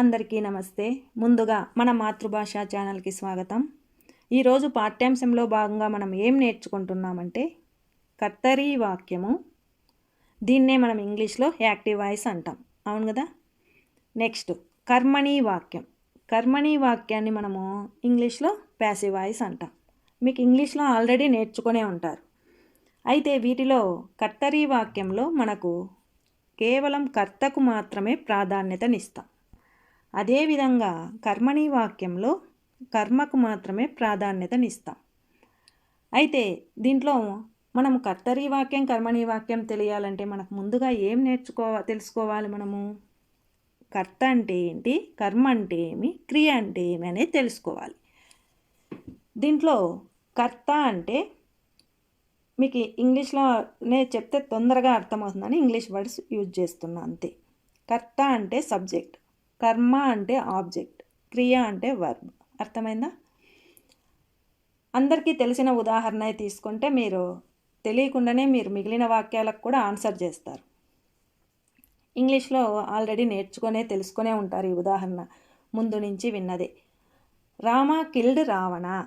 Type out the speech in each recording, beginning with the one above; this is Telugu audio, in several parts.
అందరికీ నమస్తే. ముందుగా మన మాతృభాష ఛానల్కి స్వాగతం. ఈరోజు పాఠ్యాంశంలో భాగంగా మనం ఏం నేర్చుకుంటున్నామంటే కర్తరీ వాక్యము. దీన్నే మనం ఇంగ్లీష్లో యాక్టివ్ వాయిస్ అంటాం. అవును కదా? నెక్స్ట్ కర్మణీ వాక్యం. కర్మణీ వాక్యాన్ని మనము ఇంగ్లీష్లో ప్యాసివ్ వాయిస్ అంటాం. మీకు ఇంగ్లీష్లో ఆల్రెడీ నేర్చుకునే ఉంటారు. అయితే వీటిలో కర్తరీ వాక్యంలో మనకు కేవలం కర్తకు మాత్రమే ప్రాధాన్యతనిస్తాం. అదేవిధంగా కర్మణి వాక్యంలో కర్మకు మాత్రమే ప్రాధాన్యతనిస్తాం. అయితే దీంట్లో మనం కర్తరీ వాక్యం కర్మణి వాక్యం తెలియాలంటే మనకు ముందుగా ఏం నేర్చుకోవా తెలుసుకోవాలి మనము? కర్త అంటే ఏంటి? కర్మ అంటే ఏమి? క్రియ అంటే ఏమి అనేది తెలుసుకోవాలి. దీంట్లో కర్త అంటే మీకు ఇంగ్లీష్లో చెప్తే తొందరగా అర్థమవుతుందని ఇంగ్లీష్ వర్డ్స్ యూజ్ చేస్తున్నా అంతే. కర్త అంటే సబ్జెక్ట్. కర్మ అంటే ఆబ్జెక్ట్ క్రియ అంటే వర్బ్. అర్థమైందా? అందరికీ తెలిసిన ఉదాహరణ తీసుకుంటే మీరు తెలియకుండానే మీరు మిగిలిన వాక్యాలకు కూడా ఆన్సర్ చేస్తారు. ఇంగ్లీష్లో ఆల్రెడీ నేర్చుకునే తెలుసుకునే ఉంటారు ఈ ఉదాహరణ. ముందు నుంచి విన్నదే. రామ కిల్డ్ రావణ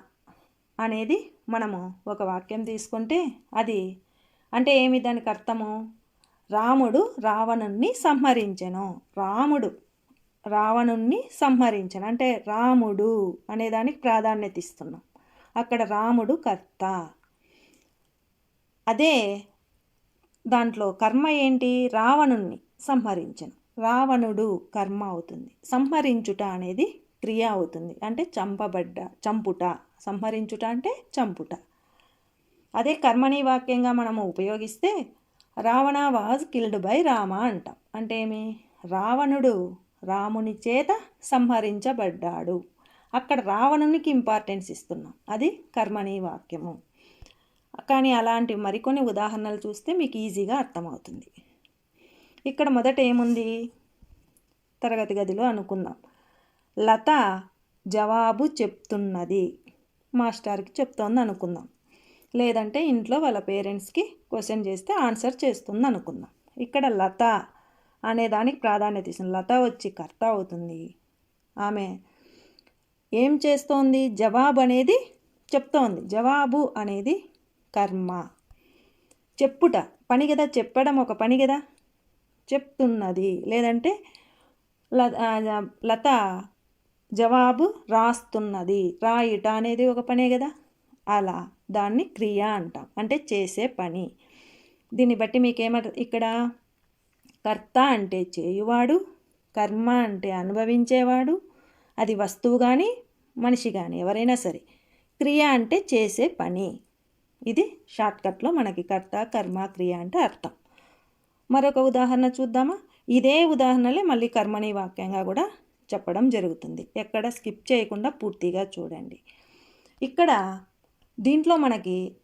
అనేది మనము ఒక వాక్యం తీసుకుంటే అది అంటే ఏమి దానికి అర్థము? రాముడు రావణుణ్ణి సంహరించెను. రాముడు రావణుణ్ణి సంహరించను. అంటే రాముడు అనే దానికి ప్రాధాన్యత ఇస్తున్నాం. అక్కడ రాముడు కర్త. అదే దాంట్లో కర్మ ఏంటి? రావణుణ్ణి సంహరించను. రావణుడు కర్మ అవుతుంది. సంహరించుట అనేది క్రియ అవుతుంది. అంటే చంపబడ్డ చంపుట. సంహరించుట అంటే చంపుట. అదే కర్మని వాక్యంగా మనము ఉపయోగిస్తే Ravana was killed by Rama అంటాం. అంటే ఏమి? రావణుడు రాముని చేత సంహరించబడ్డాడు. అక్కడ రావణునికి ఇంపార్టెన్స్ ఇస్తున్నాం. అది కర్మణి వాక్యము. కానీ అలాంటి మరికొన్ని ఉదాహరణలు చూస్తే మీకు ఈజీగా అర్థమవుతుంది. ఇక్కడ మొదట ఏముంది? తరగతి గదిలో అనుకుందాం లత జవాబు చెప్తున్నది. మాస్టర్కి చెప్తోంది అనుకుందాం లేదంటే ఇంట్లో వాళ్ళ పేరెంట్స్కి క్వశ్చన్ చేస్తే ఆన్సర్ చేస్తుంది అనుకుందాం ఇక్కడ లత అనే దానికి ప్రాధాన్యత ఇస్తుంది. లత వచ్చి కర్త అవుతుంది. ఆమె ఏం చేస్తోంది? జవాబు అనేది చెప్తోంది. జవాబు అనేది కర్మ. చెప్పుట పని కదా చెప్పడం ఒక పని కదా చెప్తున్నది. లేదంటే లత జవాబు రాస్తున్నది. రాయుట అనేది ఒక పనే కదా అలా. దాన్ని క్రియ అంటాం. అంటే చేసే పని. దీన్ని బట్టి మీకేమ ఇక్కడ కర్త అంటే చేయువాడు కర్మ అంటే అనుభవించేవాడు అది వస్తువు కానీ మనిషి కానీ ఎవరైనా సరే. క్రియ అంటే చేసే పని. ఇది షార్ట్కట్లో మనకి కర్త కర్మ క్రియ అంటే అర్థం. మరొక ఉదాహరణ చూద్దామా? ఇదే ఉదాహరణలే మళ్ళీ కర్మని వాక్యంగా కూడా చెప్పడం జరుగుతుంది. ఎక్కడ స్కిప్ చేయకుండా పూర్తిగా చూడండి. ఇక్కడ దీంట్లో మనకి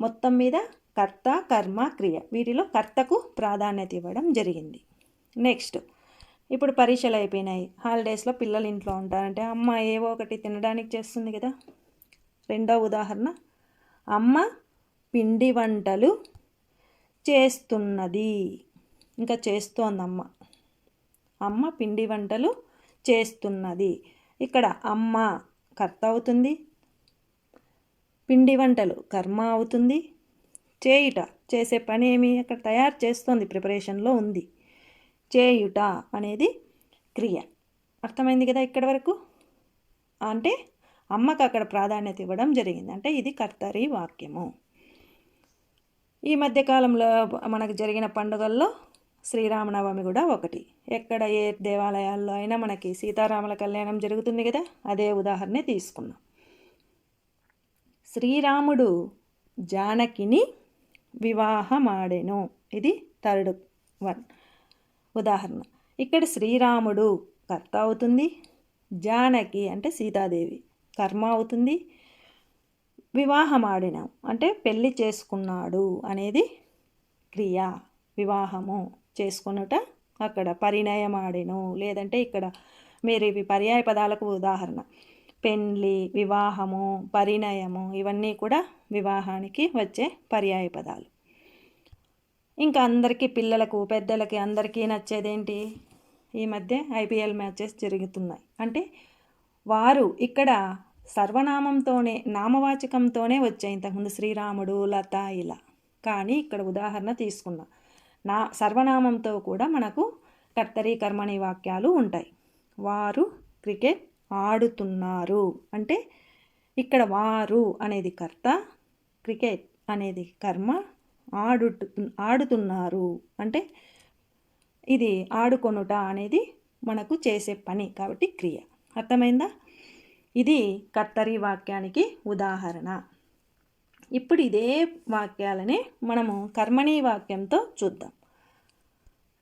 మొత్తం మీద కర్త కర్మ క్రియ. వీటిలో కర్తకు ప్రాధాన్యత ఇవ్వడం జరిగింది. నెక్స్ట్ ఇప్పుడు పరీక్షలు అయిపోయినాయి. హాలిడేస్లో పిల్లలు ఇంట్లో ఉంటారంటే అమ్మ ఏవో ఒకటి తినడానికి చేస్తుంది కదా. రెండో ఉదాహరణ అమ్మ పిండి వంటలు చేస్తున్నది. ఇంకా చేస్తోంది అమ్మ అమ్మ పిండి వంటలు చేస్తున్నది. ఇక్కడ అమ్మ కర్త అవుతుంది పిండి వంటలు కర్మ అవుతుంది చేయుట. చేసే పని ఏమి? అక్కడ తయారు చేస్తుంది ప్రిపరేషన్లో ఉంది. చేయుట అనేది క్రియ. అర్థమైంది కదా ఇక్కడి వరకు? అంటే అమ్మకు అక్కడ ప్రాధాన్యత ఇవ్వడం జరిగింది. అంటే ఇది కర్తరి వాక్యము. ఈ మధ్యకాలంలో మనకు జరిగిన పండుగల్లో శ్రీరామనవమి కూడా ఒకటి. ఎక్కడ ఏ దేవాలయాల్లో అయినా మనకి సీతారాముల కళ్యాణం జరుగుతుంది కదా? అదే ఉదాహరణ తీసుకున్నాం. శ్రీరాముడు జానకిని వివాహమాడెను. ఇది థర్డ్ వన్. ఉదాహరణ. ఇక్కడ శ్రీరాముడు కర్త అవుతుంది జానకి అంటే సీతాదేవి కర్మ అవుతుంది. వివాహమాడిన అంటే పెళ్ళి చేసుకున్నాడు అనేది క్రియ. వివాహము చేసుకునుట అక్కడ పరిణయం లేదంటే ఇక్కడ మీరు ఇవి పర్యాయ పదాలకు ఉదాహరణ. పెళ్ళి వివాహము పరిణయము ఇవన్నీ కూడా వివాహానికి వచ్చే పర్యాయ పదాలు. ఇంకా అందరికీ పిల్లలకు పెద్దలకి అందరికీ నచ్చేదేంటి? ఈ మధ్య ఐపీఎల్ మ్యాచెస్ జరుగుతున్నాయి. అంటే వారు ఇక్కడ సర్వనామంతోనే నామవాచకంతోనే వచ్చాయి. ఇంతకుముందు శ్రీరాముడు లత ఇలా. కానీ ఇక్కడ ఉదాహరణ తీసుకున్నాం. నా సర్వనామంతో కూడా మనకు కర్తరి కర్మణి వాక్యాలు ఉంటాయి. వారు క్రికెట్ ఆడుతున్నారు. అంటే ఇక్కడ వారు అనేది కర్త క్రికెట్ అనేది కర్మ ఆడు ఆడుతున్నారు. అంటే ఇది ఆడుకొనుట అనేది మనకు చేసే పని కాబట్టి క్రియ. అర్థమైందా? ఇది కర్తరి వాక్యానికి ఉదాహరణ. ఇప్పుడు ఇదే వాక్యాలని మనము కర్మణీ వాక్యంతో చూద్దాం.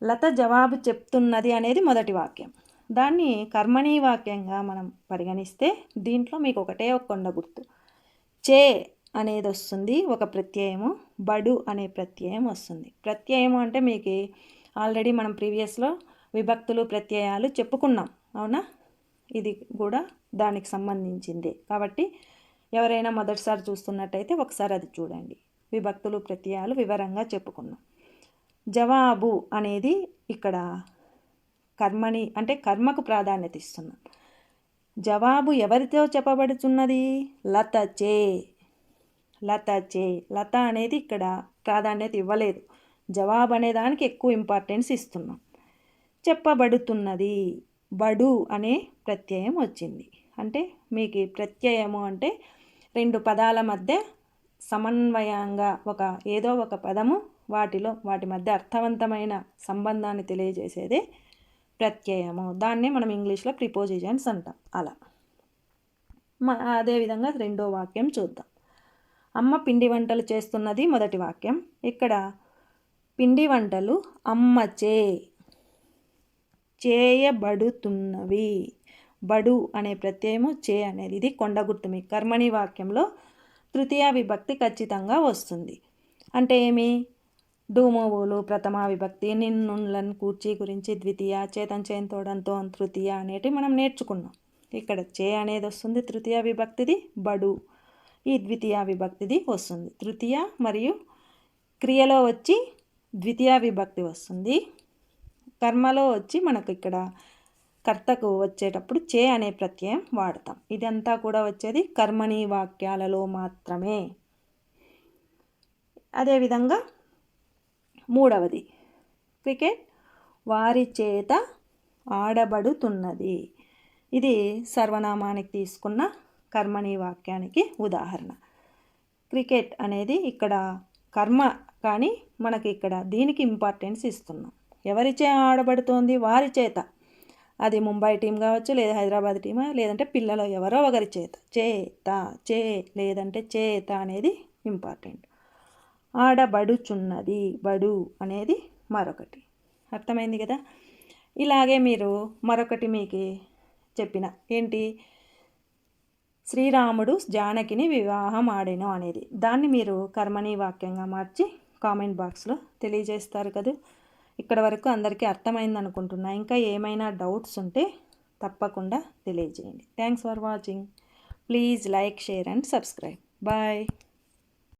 లత జవాబు చెప్తున్నది అనేది మొదటి వాక్యం. దాన్ని కర్మణీ వాక్యంగా మనం పరిగణిస్తే దీంట్లో మీకు ఒకటే ఒక కొండ గుర్తు. చే అనేది వస్తుంది ఒక ప్రత్యయము బడు అనే ప్రత్యయం వస్తుంది. ప్రత్యయము అంటే మీకు ఆల్రెడీ మనం ప్రీవియస్లో విభక్తులు ప్రత్యయాలు చెప్పుకున్నాం అవునా? ఇది కూడా దానికి సంబంధించింది. కాబట్టి ఎవరైనా మొదటిసారి చూస్తున్నట్టయితే ఒకసారి అది చూడండి. విభక్తులు ప్రత్యయాలు వివరంగా చెప్పుకున్నాం. జవాబు అనేది ఇక్కడ కర్మని అంటే కర్మకు ప్రాధాన్యత ఇస్తున్నాం. జవాబు ఎవరితో చెప్పబడుతున్నది? లత చే లత చే లత అనేది ఇక్కడ ప్రాధాన్యత ఇవ్వలేదు. జవాబు అనే దానికి ఎక్కువ ఇంపార్టెన్స్ ఇస్తున్నాం. చెప్పబడుతున్నది బడు అనే ప్రత్యయం వచ్చింది. అంటే మీకు ప్రత్యయము అంటే రెండు పదాల మధ్య సమన్వయంగా ఒక ఏదో ఒక పదము వాటిలో వాటి మధ్య అర్థవంతమైన సంబంధాన్ని తెలియజేసేదే ప్రత్యయము. దాన్నే మనం ఇంగ్లీష్లో ప్రిపోజిషన్స్ అంటాం. అలా. అదేవిధంగా రెండో వాక్యం చూద్దాం. అమ్మ పిండి వంటలు చేస్తున్నది మొదటి వాక్యం. ఇక్కడ పిండి వంటలు అమ్మచే చేయబడుతున్నవి. బడు అనే ప్రత్యయము చే అనేది. ఇది కొండగుర్తు మీ కర్మణి వాక్యంలో తృతీయ విభక్తి ఖచ్చితంగా వస్తుంది. అంటే ఏమి? డూమోవులు ప్రథమ విభక్తి నిన్నులను కూర్చి గురించి ద్వితీయ చేతం చేయంతోడంతో తృతీయ అనేటివి మనం నేర్చుకున్నాం. ఇక్కడ చే అనేది వస్తుంది తృతీయ విభక్తిది బడు ఈ ద్వితీయ విభక్తిది వస్తుంది. తృతీయ మరియు క్రియలో వచ్చి ద్వితీయ విభక్తి వస్తుంది. కర్మలో వచ్చి మనకు ఇక్కడ కర్తకు వచ్చేటప్పుడు చే అనే ప్రత్యయం వాడతాం. ఇదంతా కూడా వచ్చేది కర్మణి వాక్యాలలో మాత్రమే. అదేవిధంగా మూడవది. క్రికెట్ వారి చేత ఆడబడుతున్నది. ఇది సర్వనామానికి తీసుకున్న కర్మణి వాక్యానికి ఉదాహరణ. క్రికెట్ అనేది ఇక్కడ కర్మ కానీ మనకి ఇక్కడ దీనికి ఇంపార్టెన్స్ ఇస్తున్నాం. ఎవరిచే ఆడబడుతోంది? వారి చేత. అది ముంబై టీం కావచ్చు లేదా హైదరాబాద్ టీమా లేదంటే పిల్లలు ఎవరో ఒకరి చేత. చేత చే లేదంటే చేత అనేది ఇంపార్టెంట్. ఆడబడుచున్నది బడు అనేది మరొకటి. అర్థమైంది కదా? ఇలాగే మీరు మరొకటి మీకు చెప్పిన. ఏంటి? శ్రీరాముడు జానకిని వివాహం ఆడెను అనేది. దాన్ని మీరు కర్మని వాక్యంగా మార్చి కామెంట్ బాక్స్లో తెలియజేస్తారు కదా? ఇక్కడ వరకు అందరికీ అర్థమైంది అనుకుంటున్నా. ఇంకా ఏమైనా డౌట్స్ ఉంటే తప్పకుండా తెలియజేయండి. Thanks for watching. Please like share and subscribe. Bye.